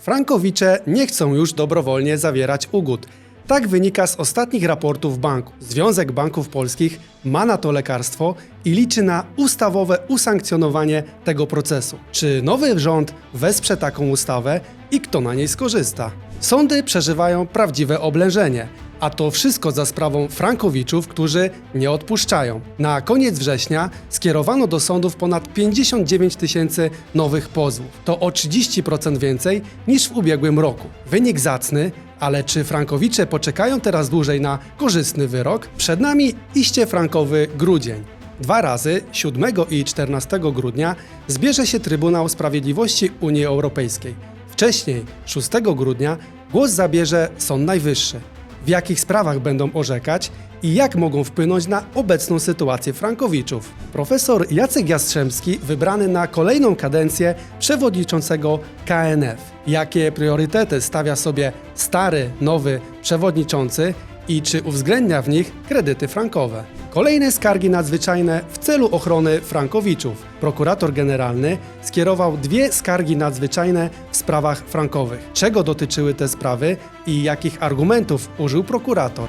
Frankowicze nie chcą już dobrowolnie zawierać ugód. Tak wynika z ostatnich raportów banku. Związek Banków Polskich ma na to lekarstwo i liczy na ustawowe usankcjonowanie tego procesu. Czy nowy rząd wesprze taką ustawę i kto na niej skorzysta? Sądy przeżywają prawdziwe oblężenie. A to wszystko za sprawą Frankowiczów, którzy nie odpuszczają. Na koniec września skierowano do sądów ponad 59 tysięcy nowych pozwów. To o 30% więcej niż w ubiegłym roku. Wynik zacny, ale czy Frankowicze poczekają teraz dłużej na korzystny wyrok? Przed nami iście frankowy grudzień. Dwa razy, 7 i 14 grudnia, zbierze się Trybunał Sprawiedliwości Unii Europejskiej. Wcześniej, 6 grudnia, głos zabierze Sąd Najwyższy w jakich sprawach będą orzekać i jak mogą wpłynąć na obecną sytuację Frankowiczów. Profesor Jacek Jastrzębski wybrany na kolejną kadencję przewodniczącego KNF. Jakie priorytety stawia sobie stary, nowy przewodniczący i czy uwzględnia w nich kredyty frankowe. Kolejne skargi nadzwyczajne w celu ochrony frankowiczów. Prokurator generalny skierował dwie skargi nadzwyczajne w sprawach frankowych. Czego dotyczyły te sprawy i jakich argumentów użył prokurator?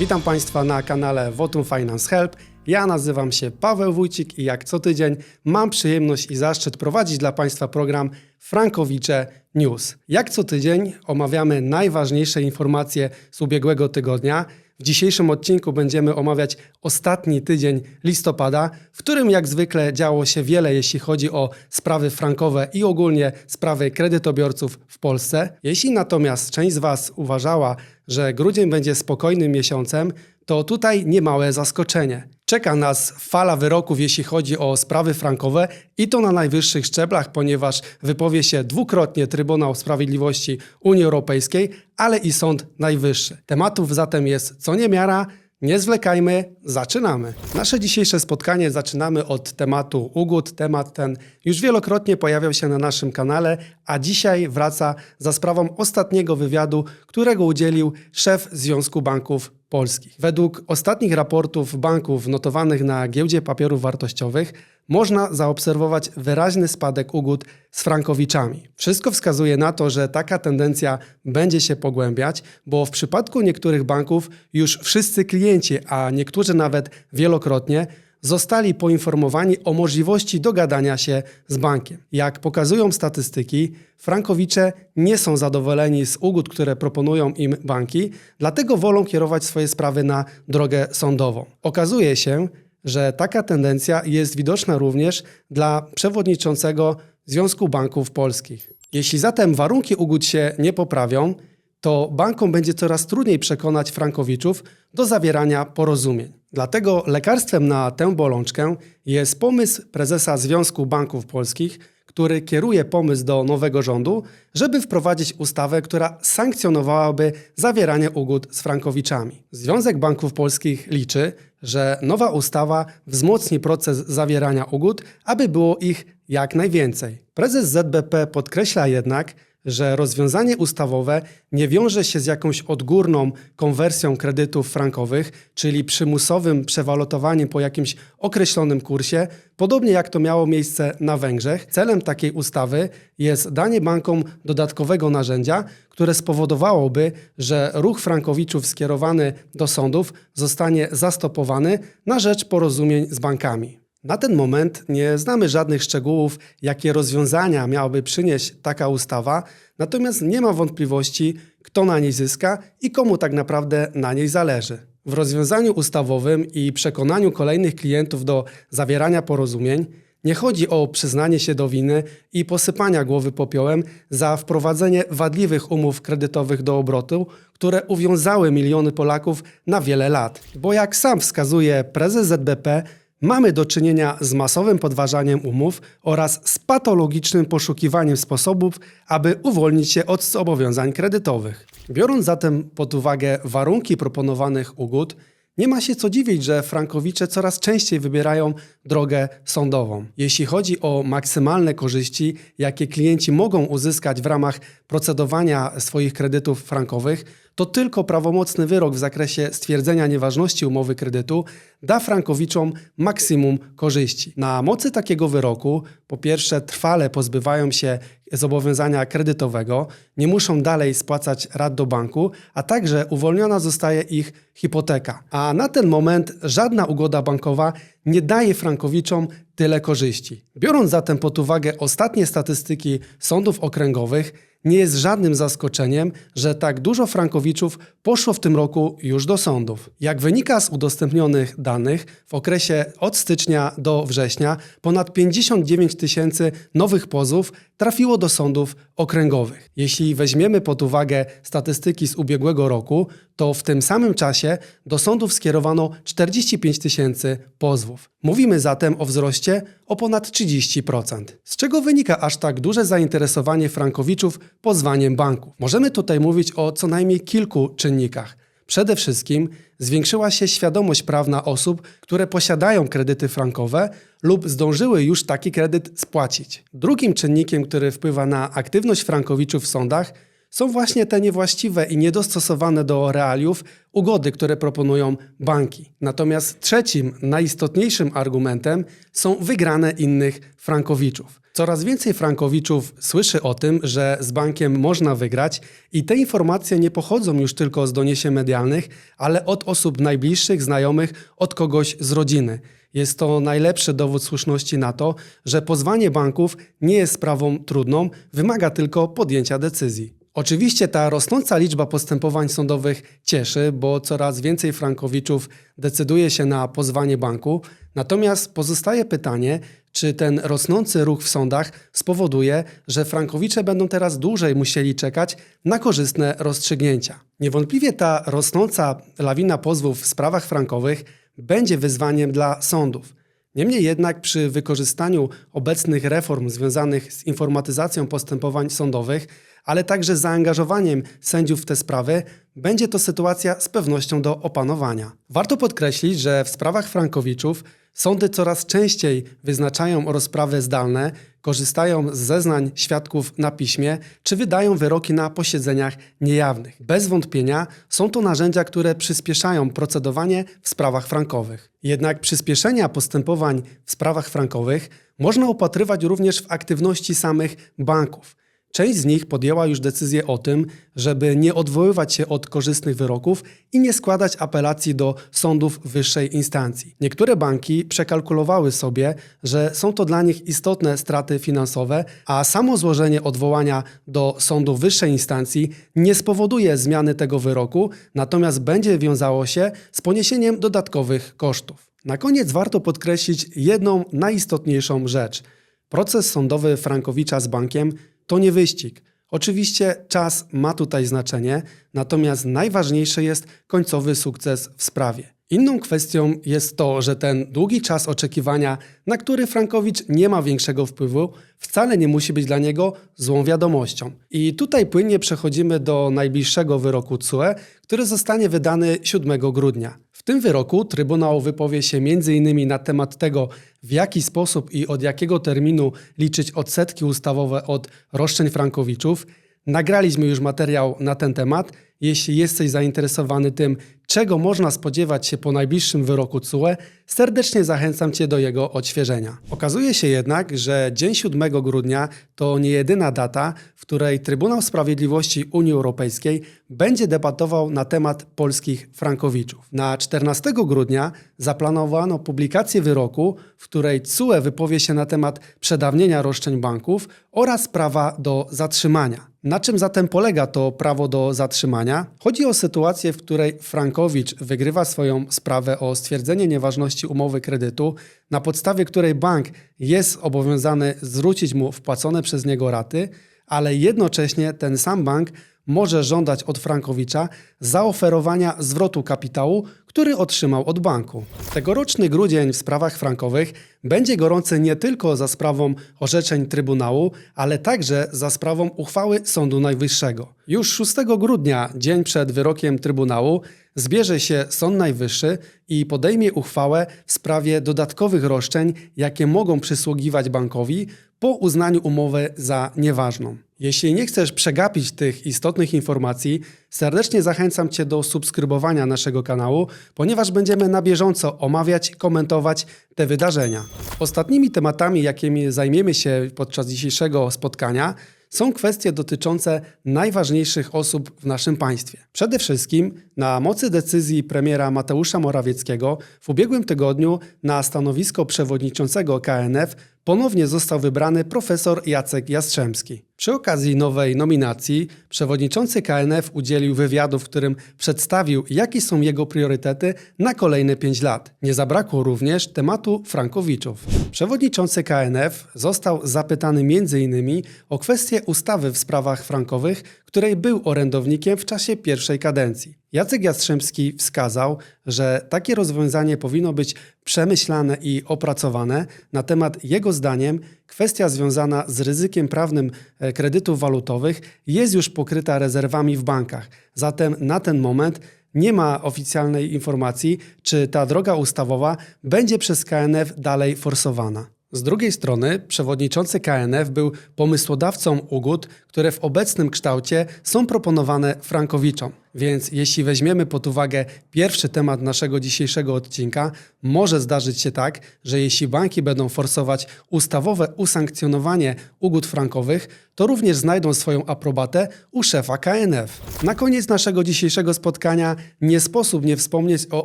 Witam Państwa na kanale Votum Finance Help. Ja nazywam się Paweł Wójcik i jak co tydzień mam przyjemność i zaszczyt prowadzić dla Państwa program Frankowicze News. Jak co tydzień omawiamy najważniejsze informacje z ubiegłego tygodnia. W dzisiejszym odcinku będziemy omawiać ostatni tydzień listopada, w którym jak zwykle działo się wiele, jeśli chodzi o sprawy frankowe i ogólnie sprawy kredytobiorców w Polsce. Jeśli natomiast część z Was uważała, że grudzień będzie spokojnym miesiącem, to tutaj niemałe zaskoczenie. Czeka nas fala wyroków, jeśli chodzi o sprawy frankowe i to na najwyższych szczeblach, ponieważ wypowie się dwukrotnie Trybunał Sprawiedliwości Unii Europejskiej, ale i Sąd Najwyższy. Tematów zatem jest co niemiara. Nie zwlekajmy, zaczynamy. Nasze dzisiejsze spotkanie zaczynamy od tematu ugód. Temat ten już wielokrotnie pojawiał się na naszym kanale, a dzisiaj wraca za sprawą ostatniego wywiadu, którego udzielił szef Związku Banków Polskich. Według ostatnich raportów banków notowanych na giełdzie papierów wartościowych można zaobserwować wyraźny spadek ugód z frankowiczami. Wszystko wskazuje na to, że taka tendencja będzie się pogłębiać, bo w przypadku niektórych banków już wszyscy klienci, a niektórzy nawet wielokrotnie, zostali poinformowani o możliwości dogadania się z bankiem. Jak pokazują statystyki, frankowicze nie są zadowoleni z ugód, które proponują im banki, dlatego wolą kierować swoje sprawy na drogę sądową. Okazuje się, że taka tendencja jest widoczna również dla przewodniczącego Związku Banków Polskich. Jeśli zatem warunki ugód się nie poprawią, to bankom będzie coraz trudniej przekonać frankowiczów do zawierania porozumień. Dlatego lekarstwem na tę bolączkę jest pomysł prezesa Związku Banków Polskich, który kieruje pomysł do nowego rządu, żeby wprowadzić ustawę, która sankcjonowałaby zawieranie ugód z frankowiczami. Związek Banków Polskich liczy, że nowa ustawa wzmocni proces zawierania ugód, aby było ich jak najwięcej. Prezes ZBP podkreśla jednak, że rozwiązanie ustawowe nie wiąże się z jakąś odgórną konwersją kredytów frankowych, czyli przymusowym przewalotowaniem po jakimś określonym kursie, podobnie jak to miało miejsce na Węgrzech. Celem takiej ustawy jest danie bankom dodatkowego narzędzia, które spowodowałoby, że ruch frankowiczów skierowany do sądów zostanie zastopowany na rzecz porozumień z bankami. Na ten moment nie znamy żadnych szczegółów, jakie rozwiązania miałaby przynieść taka ustawa, natomiast nie ma wątpliwości, kto na niej zyska i komu tak naprawdę na niej zależy. W rozwiązaniu ustawowym i przekonaniu kolejnych klientów do zawierania porozumień nie chodzi o przyznanie się do winy i posypania głowy popiołem za wprowadzenie wadliwych umów kredytowych do obrotu, które uwiązały miliony Polaków na wiele lat. Bo jak sam wskazuje prezes ZBP, Mamy do czynienia z masowym podważaniem umów oraz z patologicznym poszukiwaniem sposobów, aby uwolnić się od zobowiązań kredytowych. Biorąc zatem pod uwagę warunki proponowanych ugód, Nie ma się co dziwić, że frankowicze coraz częściej wybierają drogę sądową. Jeśli chodzi o maksymalne korzyści, jakie klienci mogą uzyskać w ramach procedowania swoich kredytów frankowych, to tylko prawomocny wyrok w zakresie stwierdzenia nieważności umowy kredytu da frankowiczom maksimum korzyści. Na mocy takiego wyroku, po pierwsze, trwale pozbywają się zobowiązania kredytowego, nie muszą dalej spłacać rat do banku, a także uwolniona zostaje ich hipoteka. A na ten moment żadna ugoda bankowa nie daje frankowiczom tyle korzyści. Biorąc zatem pod uwagę ostatnie statystyki sądów okręgowych, nie jest żadnym zaskoczeniem, że tak dużo frankowiczów poszło w tym roku już do sądów. Jak wynika z udostępnionych danych, w okresie od stycznia do września ponad 59 tysięcy nowych pozów trafiło do sądów okręgowych. Jeśli weźmiemy pod uwagę statystyki z ubiegłego roku, to w tym samym czasie do sądów skierowano 45 tysięcy pozwów. Mówimy zatem o wzroście o ponad 30%. Z czego wynika aż tak duże zainteresowanie frankowiczów pozwaniem banków? Możemy tutaj mówić o co najmniej kilku czynnikach. Przede wszystkim zwiększyła się świadomość prawna osób, które posiadają kredyty frankowe lub zdążyły już taki kredyt spłacić. Drugim czynnikiem, który wpływa na aktywność frankowiczów w sądach, są właśnie te niewłaściwe i niedostosowane do realiów ugody, które proponują banki. Natomiast trzecim, najistotniejszym argumentem są wygrane innych frankowiczów. Coraz więcej frankowiczów słyszy o tym, że z bankiem można wygrać i te informacje nie pochodzą już tylko z doniesień medialnych, ale od osób najbliższych, znajomych, od kogoś z rodziny. Jest to najlepszy dowód słuszności na to, że pozwanie banków nie jest sprawą trudną, wymaga tylko podjęcia decyzji. Oczywiście ta rosnąca liczba postępowań sądowych cieszy, bo coraz więcej frankowiczów decyduje się na pozwanie banku. Natomiast pozostaje pytanie, czy ten rosnący ruch w sądach spowoduje, że frankowicze będą teraz dłużej musieli czekać na korzystne rozstrzygnięcia. Niewątpliwie ta rosnąca lawina pozwów w sprawach frankowych będzie wyzwaniem dla sądów. Niemniej jednak przy wykorzystaniu obecnych reform związanych z informatyzacją postępowań sądowych, ale także zaangażowaniem sędziów w te sprawy, będzie to sytuacja z pewnością do opanowania. Warto podkreślić, że w sprawach frankowiczów sądy coraz częściej wyznaczają rozprawy zdalne, korzystają z zeznań świadków na piśmie, czy wydają wyroki na posiedzeniach niejawnych. Bez wątpienia są to narzędzia, które przyspieszają procedowanie w sprawach frankowych. Jednak przyspieszenia postępowań w sprawach frankowych można upatrywać również w aktywności samych banków. Część z nich podjęła już decyzję o tym, żeby nie odwoływać się od korzystnych wyroków i nie składać apelacji do sądów wyższej instancji. Niektóre banki przekalkulowały sobie, że są to dla nich istotne straty finansowe, a samo złożenie odwołania do sądu wyższej instancji nie spowoduje zmiany tego wyroku, natomiast będzie wiązało się z poniesieniem dodatkowych kosztów. Na koniec warto podkreślić jedną najistotniejszą rzecz. Proces sądowy Frankowicza z bankiem to nie wyścig. Oczywiście czas ma tutaj znaczenie, natomiast najważniejszy jest końcowy sukces w sprawie. Inną kwestią jest to, że ten długi czas oczekiwania, na który Frankowicz nie ma większego wpływu, wcale nie musi być dla niego złą wiadomością. I tutaj płynnie przechodzimy do najbliższego wyroku CUE, który zostanie wydany 7 grudnia. W tym wyroku Trybunał wypowie się m.in. na temat tego, w jaki sposób i od jakiego terminu liczyć odsetki ustawowe od roszczeń frankowiczów. Nagraliśmy już materiał na ten temat. Jeśli jesteś zainteresowany tym, czego można spodziewać się po najbliższym wyroku CUE, serdecznie zachęcam Cię do jego odświeżenia. Okazuje się jednak, że dzień 7 grudnia to nie jedyna data, w której Trybunał Sprawiedliwości Unii Europejskiej będzie debatował na temat polskich frankowiczów. Na 14 grudnia zaplanowano publikację wyroku, w której CUE wypowie się na temat przedawnienia roszczeń banków oraz prawa do zatrzymania. Na czym zatem polega to prawo do zatrzymania? Chodzi o sytuację, w której Frankowicz wygrywa swoją sprawę o stwierdzenie nieważności umowy kredytu, na podstawie której bank jest obowiązany zwrócić mu wpłacone przez niego raty, ale jednocześnie ten sam bank może żądać od Frankowicza zaoferowania zwrotu kapitału, który otrzymał od banku. Tegoroczny grudzień w sprawach frankowych będzie gorący nie tylko za sprawą orzeczeń Trybunału, ale także za sprawą uchwały Sądu Najwyższego. Już 6 grudnia, dzień przed wyrokiem Trybunału, zbierze się Sąd Najwyższy i podejmie uchwałę w sprawie dodatkowych roszczeń, jakie mogą przysługiwać bankowi po uznaniu umowy za nieważną. Jeśli nie chcesz przegapić tych istotnych informacji, serdecznie zachęcam Cię do subskrybowania naszego kanału, ponieważ będziemy na bieżąco omawiać, komentować te wydarzenia. Ostatnimi tematami, jakimi zajmiemy się podczas dzisiejszego spotkania, są kwestie dotyczące najważniejszych osób w naszym państwie. Przede wszystkim na mocy decyzji premiera Mateusza Morawieckiego w ubiegłym tygodniu na stanowisko przewodniczącego KNF ponownie został wybrany profesor Jacek Jastrzębski. Przy okazji nowej nominacji przewodniczący KNF udzielił wywiadu, w którym przedstawił, jakie są jego priorytety na kolejne 5 lat. Nie zabrakło również tematu Frankowiczów. Przewodniczący KNF został zapytany m.in. o kwestię ustawy w sprawach frankowych, której był orędownikiem w czasie pierwszej kadencji. Jacek Jastrzębski wskazał, że takie rozwiązanie powinno być przemyślane i opracowane. Na temat jego zdaniem kwestia związana z ryzykiem prawnym e, kredytów walutowych jest już pokryta rezerwami w bankach. Zatem na ten moment nie ma oficjalnej informacji, czy ta droga ustawowa będzie przez KNF dalej forsowana. Z drugiej strony, przewodniczący KNF był pomysłodawcą ugód, które w obecnym kształcie są proponowane Frankowiczom. Więc jeśli weźmiemy pod uwagę pierwszy temat naszego dzisiejszego odcinka, może zdarzyć się tak, że jeśli banki będą forsować ustawowe usankcjonowanie ugód frankowych, to również znajdą swoją aprobatę u szefa KNF. Na koniec naszego dzisiejszego spotkania nie sposób nie wspomnieć o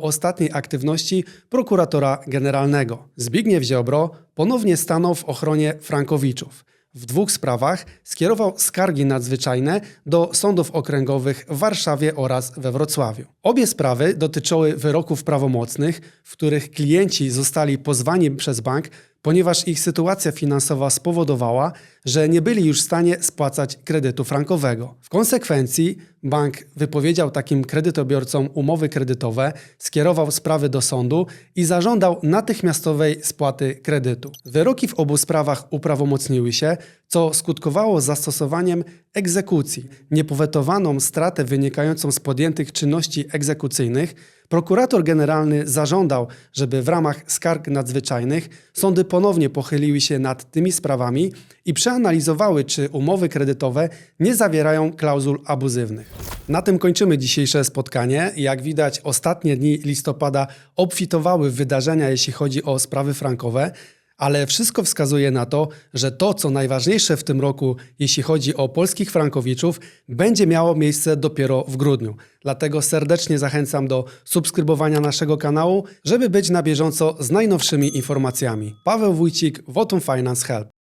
ostatniej aktywności prokuratora generalnego. Zbigniew Ziobro ponownie stanął w ochronie Frankowiczów. W dwóch sprawach skierował skargi nadzwyczajne do sądów okręgowych w Warszawie oraz we Wrocławiu. Obie sprawy dotyczyły wyroków prawomocnych, w których klienci zostali pozwani przez bank, ponieważ ich sytuacja finansowa spowodowała, że nie byli już w stanie spłacać kredytu frankowego. W konsekwencji bank wypowiedział takim kredytobiorcom umowy kredytowe, skierował sprawy do sądu i zażądał natychmiastowej spłaty kredytu. Wyroki w obu sprawach uprawomocniły się, co skutkowało zastosowaniem egzekucji. Niepowetowaną stratę wynikającą z podjętych czynności egzekucyjnych prokurator generalny zażądał, żeby w ramach skarg nadzwyczajnych sądy ponownie pochyliły się nad tymi sprawami i przeanalizowały, czy umowy kredytowe nie zawierają klauzul abuzywnych. Na tym kończymy dzisiejsze spotkanie. Jak widać, ostatnie dni listopada obfitowały w wydarzenia, jeśli chodzi o sprawy frankowe. Ale wszystko wskazuje na to, że to, co najważniejsze w tym roku, jeśli chodzi o polskich frankowiczów, będzie miało miejsce dopiero w grudniu. Dlatego serdecznie zachęcam do subskrybowania naszego kanału, żeby być na bieżąco z najnowszymi informacjami. Paweł Wójcik, Votum Finance Help.